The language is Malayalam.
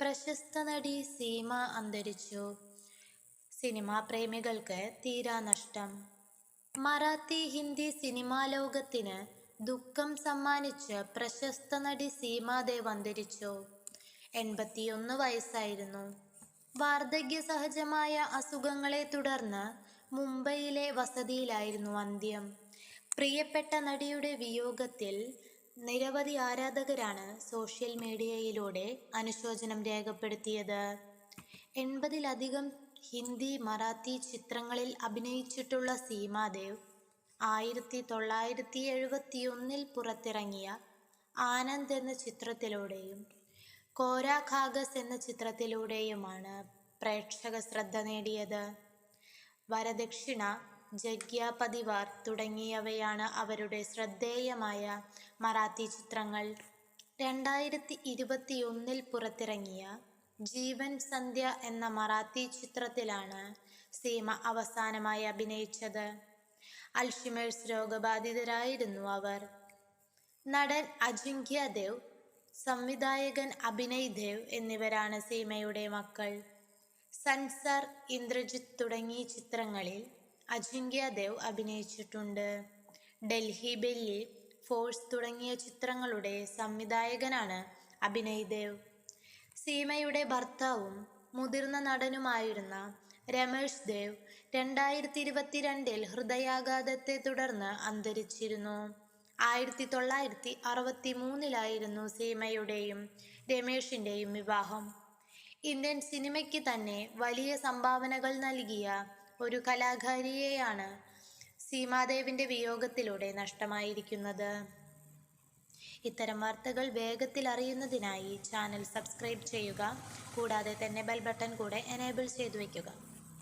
പ്രശസ്ത നടി സീമ അന്തരിച്ചു. സിനിമാ പ്രേമികൾക്ക് തീരാ നഷ്ടം. മറാത്തി ഹിന്ദി സിനിമാ ലോകത്തിന് ദുഃഖം സമ്മാനിച്ച് പ്രശസ്ത നടി സീമാദേവ് അന്തരിച്ചു. എൺപത്തിയൊന്ന് വയസ്സായിരുന്നു. വാർദ്ധക്യ സഹജമായ അസുഖങ്ങളെ തുടർന്ന് മുംബൈയിലെ വസതിയിലായിരുന്നു അന്ത്യം. പ്രിയപ്പെട്ട നടിയുടെ വിയോഗത്തിൽ നിരവധി ആരാധകരാണ് സോഷ്യൽ മീഡിയയിലൂടെ അനുശോചനം രേഖപ്പെടുത്തിയത്. എൺപതിലധികം ഹിന്ദി മറാത്തി ചിത്രങ്ങളിൽ അഭിനയിച്ചിട്ടുള്ള സീമാദേവ് ആയിരത്തി തൊള്ളായിരത്തി എഴുപത്തിയൊന്നിൽ പുറത്തിറങ്ങിയ ആനന്ദ് എന്ന ചിത്രത്തിലൂടെയും കോരാഖാഗസ് എന്ന ചിത്രത്തിലൂടെയുമാണ് പ്രേക്ഷക ശ്രദ്ധ നേടിയത്. വരദക്ഷിണ ജഗ്യ പതിവാർ തുടങ്ങിയവയാണ് അവരുടെ ശ്രദ്ധേയമായ മറാത്തി ചിത്രങ്ങൾ. രണ്ടായിരത്തി ഇരുപത്തിയൊന്നിൽ പുറത്തിറങ്ങിയ ജീവൻ സന്ധ്യ എന്ന മറാത്തി ചിത്രത്തിലാണ് സീമ അവസാനമായി അഭിനയിച്ചത്. അൽഷിമേഴ്സ് രോഗബാധിതരായിരുന്നു അവർ. നടൻ അജിങ്ക്യ ദേവ് സംവിധായകൻ അഭിനയ് ദേവ് എന്നിവരാണ് സീമയുടെ മക്കൾ. സൻസാർ ഇന്ദ്രജിത്ത് തുടങ്ങിയ ചിത്രങ്ങളിൽ അജിങ്ക്യ ദേവ് അഭിനയിച്ചിട്ടുണ്ട്. ഡൽഹി ബെല്ലി ഫോഴ്സ് തുടങ്ങിയ ചിത്രങ്ങളുടെ സംവിധായകനാണ് അഭിനയ് ദേവ്. സീമയുടെ ഭർത്താവും മുതിർന്ന നടനുമായിരുന്ന രമേഷ് ദേവ് രണ്ടായിരത്തി ഇരുപത്തിരണ്ടിൽ ഹൃദയാഘാതത്തെ തുടർന്ന് അന്തരിച്ചിരുന്നു. ആയിരത്തി തൊള്ളായിരത്തി അറുപത്തി മൂന്നിലായിരുന്നു സീമയുടെയും രമേഷിന്റെയും വിവാഹം. ഇന്ത്യൻ സിനിമയ്ക്ക് തന്നെ വലിയ സംഭാവനകൾ നൽകിയ ഒരു കലാകാരിയെയാണ് സീമാദേവിന്റെ വിയോഗത്തിലൂടെ നഷ്ടമായിരിക്കുന്നത്. ഇത്തരം വാർത്തകൾ വേഗത്തിൽ അറിയുന്നതിനായി ചാനൽ സബ്സ്ക്രൈബ് ചെയ്യുക. കൂടാതെ തന്നെ ബെൽ ബട്ടൺ കൂടെ എനേബിൾ ചെയ്തു വയ്ക്കുക.